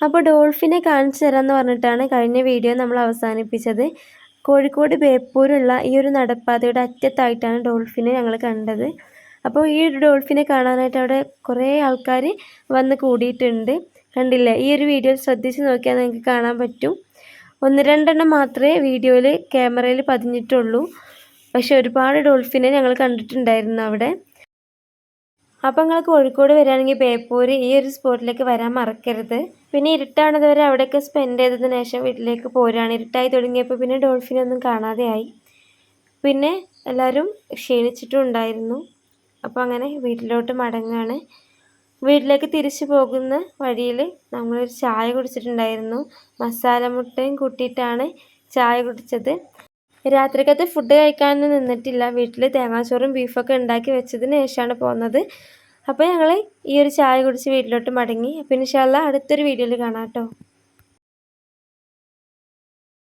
അപ്പോൾ ഡോൾഫിനെ കാണിച്ചു തരാമെന്ന് പറഞ്ഞിട്ടാണ് കഴിഞ്ഞ വീഡിയോ നമ്മൾ അവസാനിപ്പിച്ചത്. കോഴിക്കോട് ബേപ്പൂരുള്ള ഈ ഒരു നടപ്പാതയുടെ അറ്റത്തായിട്ടാണ് ഡോൾഫിനെ ഞങ്ങൾ കണ്ടത്. അപ്പോൾ ഈ ഒരു ഡോൾഫിനെ കാണാനായിട്ട് അവിടെ കുറേ ആൾക്കാർ വന്ന് കൂടിയിട്ടുണ്ട്. കണ്ടില്ലേ? ഈ ഒരു വീഡിയോ ശ്രദ്ധിച്ച് നോക്കിയാൽ നിങ്ങൾക്ക് കാണാൻ പറ്റും. ഒന്ന് രണ്ടെണ്ണം മാത്രമേ വീഡിയോയിൽ ക്യാമറയിൽ പതിഞ്ഞിട്ടുള്ളൂ. പക്ഷെ ഒരുപാട് ഡോൾഫിനെ ഞങ്ങൾ കണ്ടിട്ടുണ്ടായിരുന്നു അവിടെ. അപ്പോൾ നിങ്ങൾ കോഴിക്കോട് വരികയാണെങ്കിൽ ബേപ്പൂർ ഈ ഒരു സ്പോട്ടിലേക്ക് വരാൻ മറക്കരുത്. പിന്നെ ഇരുട്ടാണത് വരെ അവിടെയൊക്കെ സ്പെൻഡ് ചെയ്തതിന് ശേഷം വീട്ടിലേക്ക് പോരുകയാണ്. ഇരുട്ടായി തുടങ്ങിയപ്പോൾ പിന്നെ ഡോൾഫിനൊന്നും കാണാതെയായി പിന്നെ എല്ലാവരും ക്ഷീണിച്ചിട്ടും ഉണ്ടായിരുന്നു. അപ്പോൾ അങ്ങനെ വീട്ടിലോട്ട് മടങ്ങുകയാണ് വീട്ടിലേക്ക് തിരിച്ചു പോകുന്ന വഴിയിൽ നമ്മളൊരു ചായ കുടിച്ചിട്ടുണ്ടായിരുന്നു. മസാല മുട്ടയും കൂട്ടിയിട്ടാണ് ചായ കുടിച്ചത്. രാത്രിക്കത്തെ ഫുഡ് കഴിക്കാനൊന്നും നിന്നിട്ടില്ല. വീട്ടിൽ തേങ്ങാച്ചോറും ബീഫൊക്കെ ഉണ്ടാക്കി വെച്ചതിന് ശേഷമാണ് പോകുന്നത് അപ്പോൾ ഞങ്ങൾ ഈ ഒരു ചായ കുടിച്ച് വീട്ടിലോട്ട് മടങ്ങി. അപ്പോൾ ഇൻഷാല്ല അടുത്തൊരു വീഡിയോയിൽ കാണാം കേട്ടോ.